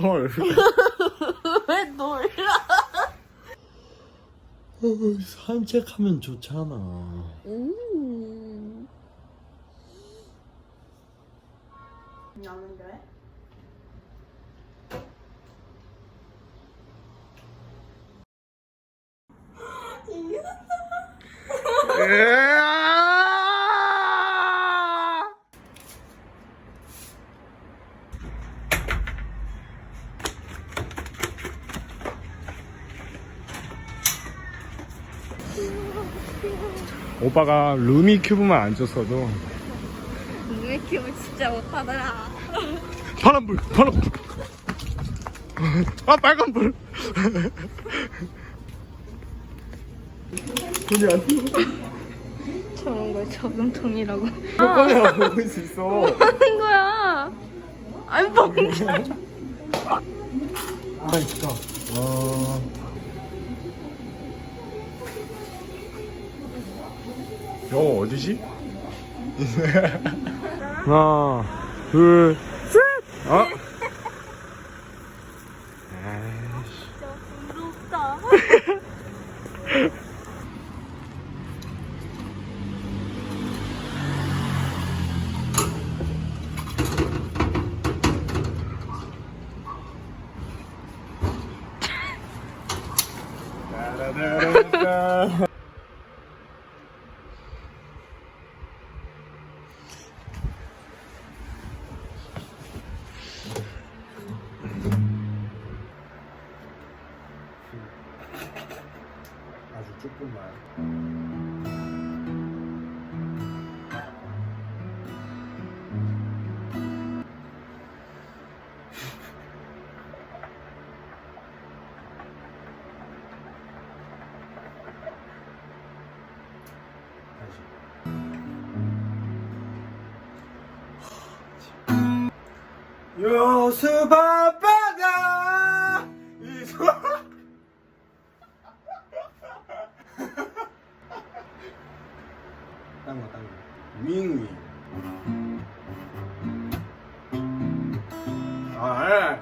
헐. 왜 놀라? 산책하면 좋잖아. 음. 나는 돼? 오빠가 루미 큐브만 안 줬어도 왜 키우면 진짜 못하더라. 파란불, 파란불. 아 빨간불. 돈이 안 돼. 저런 걸 저금통이라고 꺼내 먹을 수 있어. 하는 거야. 아니 멍청. 아 진짜. 와. 여 어디지? 하나, 둘, 셋. 아. 에이씨. 진짜 부럽다. 따라라라라. 아주 조금만. 바 딴 거 딴 거 윙윙 아 예.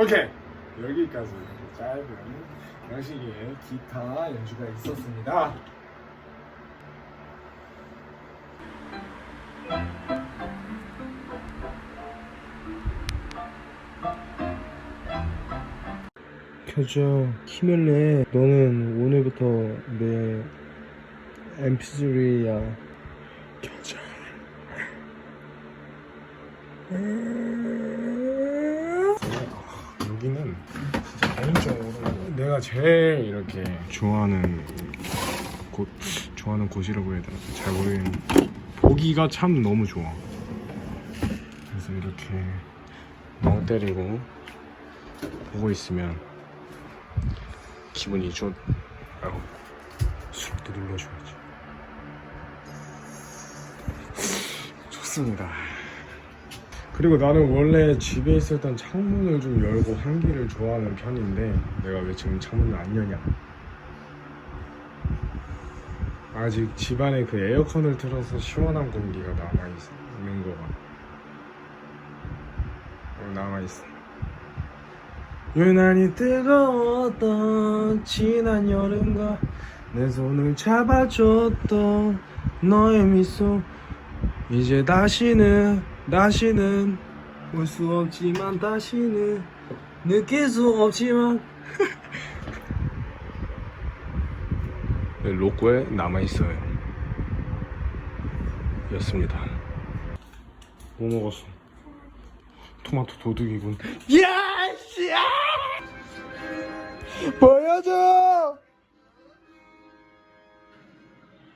오케이 여기까지 짧은 양식의 기타 연주가 있었습니다. 켜줘 힘을 내 너는 오늘부터 내 MP3야. 켜줘 여기는 진짜 개인적으로 내가 제일 이렇게 좋아하는 곳 좋아하는 곳이라고 해야 되나? 잘 모르겠는데. 보기가 참 너무 좋아. 그래서 이렇게 멍 때리고 보고 있으면 기분이 좋 아우 술도 눌러줘야지. 좋습니다. 그리고 나는 원래 집에 있었던 창문을 좀 열고 환기를 좋아하는 편인데 내가 왜 지금 창문을 안 여냐? 아직 집안에 그 에어컨을 틀어서 시원한 공기가 남아있는 거가 어, 남아있어. 유난히 뜨거웠던 지난 여름과 내 손을 잡아줬던 너의 미소. 이제 다시는 다시는 올수 없지만 다시는 느낄 수 없지만. 네, 로꼬에 남아있어요. 였습니다. 뭐 먹었어? 토마토 도둑이군 야! 씨! 야! 보여줘!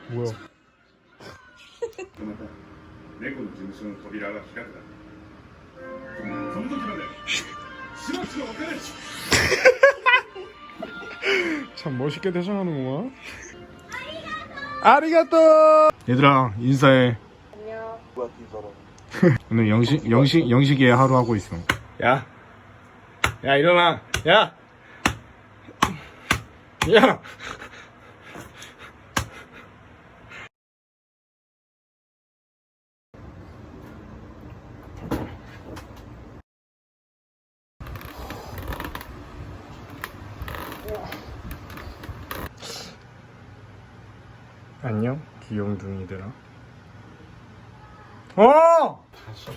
뭐야 猫の事務所の扉が開くだその時までしばしの別れ 참 멋있게 대장하는구만 아리가또 얘들아 인사해 안녕. 오늘 영식 영식 영식이 하루 하고 있어. 야, 야 일어나, 야, 야. 안녕 귀염둥이들아 어! 다시